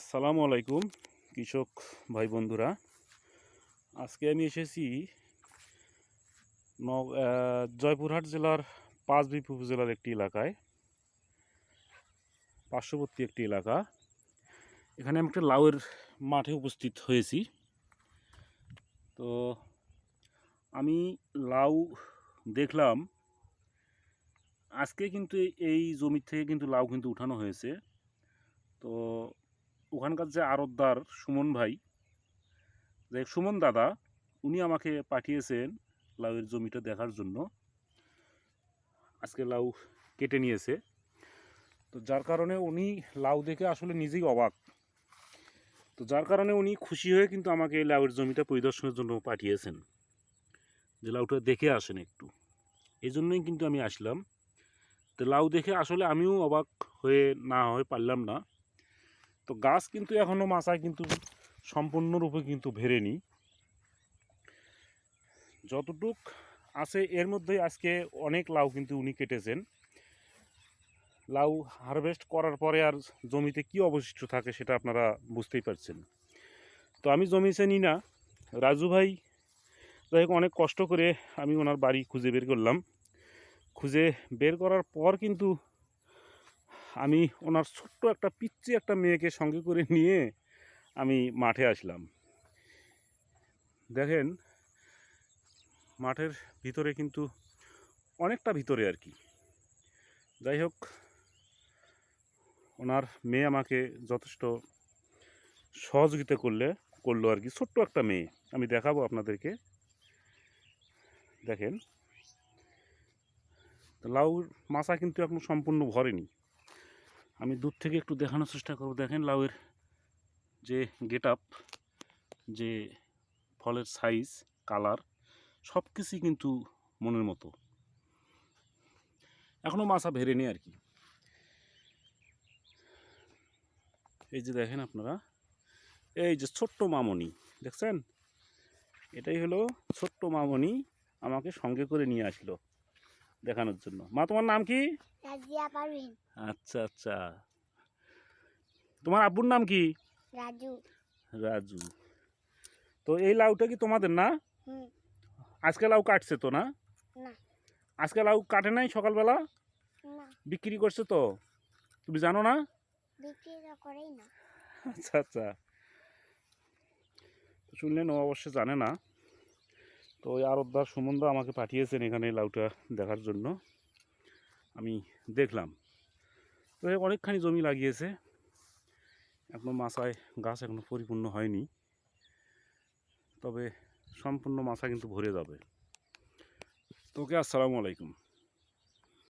আসসালামু আলাইকুম, কৃষক ভাই বন্ধুরা আজকে আমি এসেছি জয়পুরহাট জেলার পাঁচবিপ উপজেলার একটি এলাকায়, পার্শ্ববর্তী একটি এলাকা। এখানে আমি একটা লাউয়ের মাঠে উপস্থিত হয়েছি। তো আমি লাউ দেখলাম, আজকে কিন্তু এই জমি থেকে কিন্তু লাউ কিন্তু উঠানো হয়েছে। তো ওখানকার যে আরতদার সুমন ভাই, যে সুমন দাদা, উনি আমাকে পাঠিয়েছেন লাউয়ের জমিটা দেখার জন্য। আজকে লাউ কেটে নিয়েছে। তো যার কারণে উনি লাউ দেখে আসলে নিজেই অবাক। তো যার কারণে উনি খুশি হয়ে কিন্তু আমাকে এই লাউয়ের জমিটা পরিদর্শনের জন্য পাঠিয়েছেন। যে লাউটা দেখে আসেন একটু। এই জন্যই কিন্তু আমি আসলাম। তো লাউ দেখে আসলে আমিও অবাক হয়ে না হয়ে পারলাম না। তো গাছ কিন্তু এখনও মাচায় কিন্তু সম্পূর্ণরূপে কিন্তু ভেরেনি যতটুক আছে এর মধ্যে আজকে অনেক লাউ কিন্তু উনি কেটেছেন। লাউ হারভেস্ট করার পরে আর জমিতে কি অবশিষ্ট থাকে সেটা আপনারা বুঝতেই পারছেন। তো আমি জমি চিনি না। রাজু ভাই, যাই হোক অনেক কষ্ট করে আমি ওনার বাড়ি খুঁজে বের করলাম। খুঁজে বের করার পর কিন্তু আমি ওনার ছোট্ট একটা পিচ্ছি একটা মেয়েকে সঙ্গে করে নিয়ে আমি মাঠে আসলাম। দেখেন, মাঠের ভিতরে কিন্তু অনেকটা ভিতরে আর কি। যাই হোক, ওনার মেয়ে আমাকে যথেষ্ট সহযোগিতা করলে, করল আর কি। ছোট্ট একটা মেয়ে, আমি দেখাবো আপনাদেরকে। দেখেন তো লাউর মাছা কিন্তু এখন সম্পূর্ণ ভরেনি। আমি দূর থেকে একটু দেখানোর চেষ্টা করব। দেখেন লাউয়ের যে গেট আপ যে ফলের সাইজ, কালার সব কিছুই কিন্তু মনের মতো। এখনও মাছা ভেরেনি আর কি। এই যে দেখেন আপনারা, এই যে ছোট্ট মামনি, দেখছেন? এটাই হলো ছোট্ট মামনি আমাকে সঙ্গে করে নিয়ে আসলো। দেখানোর জন্য। মা তোমার নাম কি? আচ্ছা আচ্ছা। তোমার আব্বুর নাম কি? রাজু। রাজু। তো এই লাউটা কি তোমাদের না? আজকে লাউ কাটছে তো না? আজকে লাউ কাটে নাই সকালবেলা? বিক্রি করছে তো? তুমি জানো না? আচ্ছা আচ্ছা। শুনলেন ও অবশ্য জানে না। তো ওই আরবদার সুমন্দা আমাকে পাঠিয়েছেন এখানে লাউটা দেখার জন্য। আমি দেখলাম। তো অনেকখানি জমি লাগিয়েছে। এখনও মাছায় গাছ এখনও পরিপূর্ণ হয়নি। তবে সম্পূর্ণ মাছা কিন্তু ভরে যাবে। তোকে আসসালামু আলাইকুম।